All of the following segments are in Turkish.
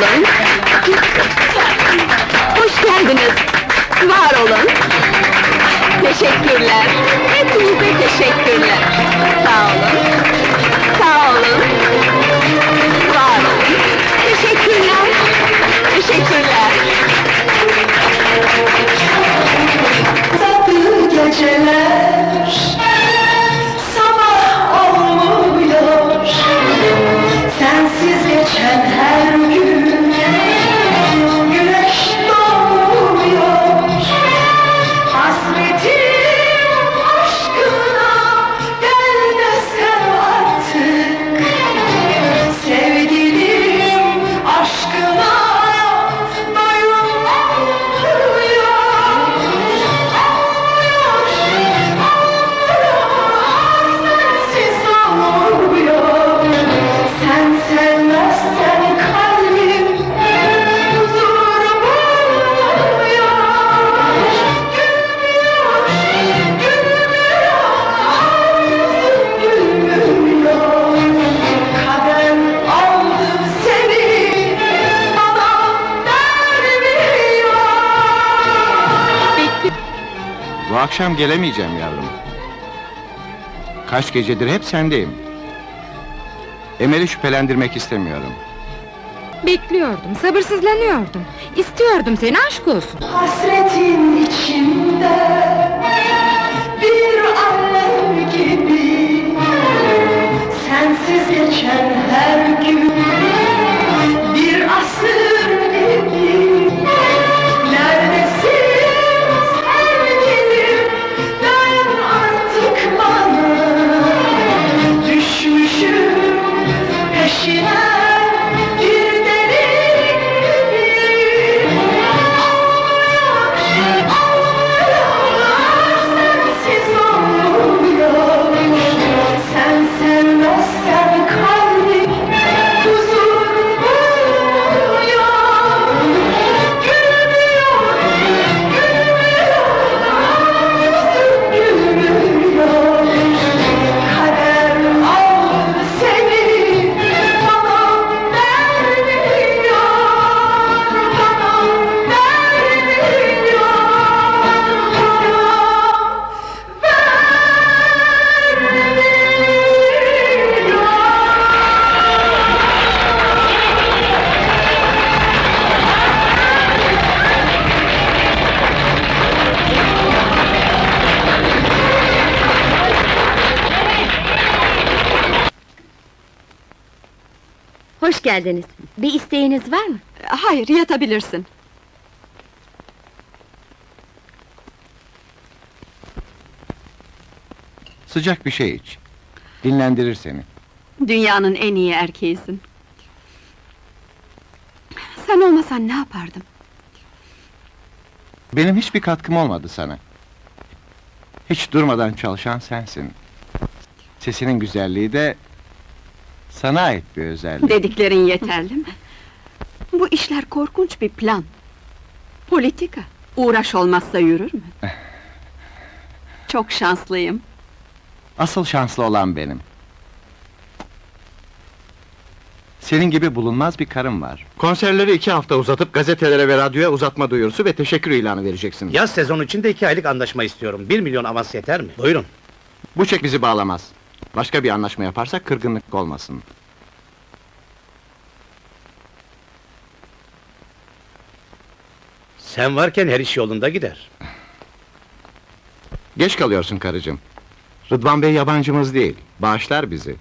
Hello. Bu akşam gelemeyeceğim yavrum. Kaç gecedir hep sendeyim. Emel'i şüphelendirmek istemiyorum. Bekliyordum, sabırsızlanıyordum. İstiyordum seni aşk olsun. Hasretin içinde bir alem gibi Sensiz geçen Hoş geldiniz. Bir isteğiniz var mı? Hayır, yatabilirsin. Sıcak bir şey iç. Dinlendirir seni. Dünyanın en iyi erkeğisin. Sen olmasan ne yapardım? Benim hiçbir katkım olmadı sana. Hiç durmadan çalışan sensin. Sesinin güzelliği de sana ait bir özellik. Dediklerin yeterli mi? Bu işler korkunç bir plan. Politika. Uğraş olmazsa yürür mü? Çok şanslıyım. Asıl şanslı olan benim. Senin gibi bulunmaz bir karım var. Konserleri iki hafta uzatıp gazetelere ve radyoya uzatma duyurusu ve teşekkür ilanı vereceksin. Yaz sezonu için de iki aylık anlaşma istiyorum. Bir milyon avans yeter mi? Buyurun. Bu çek bizi bağlamaz. Başka bir anlaşma yaparsak kırgınlık olmasın. Sen varken her iş yolunda gider. Geç kalıyorsun karıcığım. Rıdvan Bey yabancımız değil, bağışlar bizi.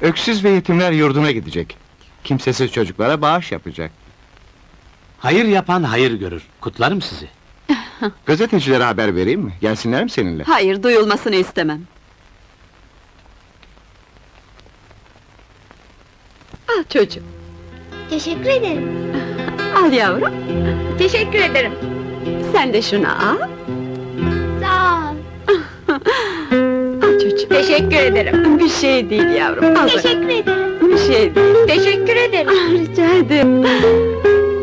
Öksüz ve yetimler yurduna gidecek. Kimsesiz çocuklara bağış yapacak. Hayır yapan hayır görür. Kutlarım sizi. Gazetecilere haber vereyim mi? Gelsinler mi seninle? Hayır, duyulmasını istemem. Al çocuğum, Teşekkür ederim. al yavrum. Teşekkür ederim. Sen de şunu al. Sağ ol. Al çocuğum. Teşekkür ederim. Bir şey değil yavrum. Al. Teşekkür ederim. Bir şey değil. Teşekkür ederim. Ah, rica ederim.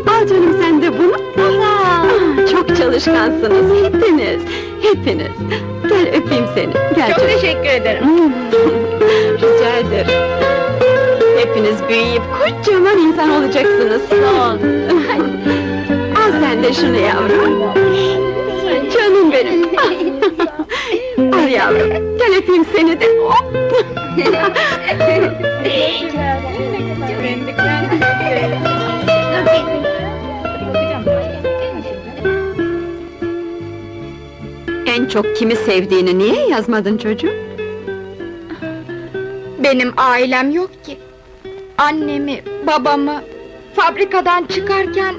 Al canım sen de bunu. Sağ ol. Ah, Çok çalışkansınız hepiniz. Hepiniz. Gel öpeyim seni. Gel Çok canım. teşekkür ederim. Rica ederim. Hepiniz büyüyüp kocaman insan olacaksınız. Sağ ol. Ver şunu yavrum. Canım benim. Al yavrum, gel öpeyim seni de. Hop! En çok kimi sevdiğini niye yazmadın çocuğum? Benim ailem yok ki. Annemi, babamı fabrikadan çıkarken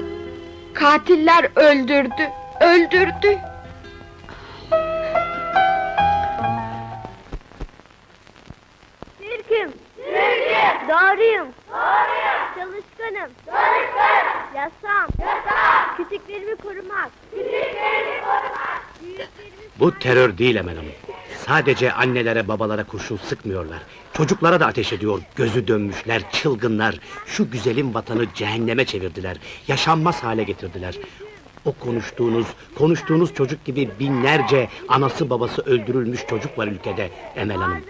katiller öldürdü, öldürdü. Türk'üm. Türk'üm. Doğruyum. Doğruyum. Çalışkanım. Çalışkan. Yasam. Yasam. Küçüklerimi korumak. Küçüklerimi korumak. Bu terör değil Emel Hanım. Sadece annelere babalara kurşun sıkmıyorlar. Çocuklara da ateş ediyor. Gözü dönmüşler, çılgınlar. Şu güzelim vatanı cehenneme çevirdiler. Yaşanmaz hale getirdiler. O konuştuğunuz, konuştuğunuz çocuk gibi binlerce anası babası öldürülmüş çocuk var ülkede Emel Hanım.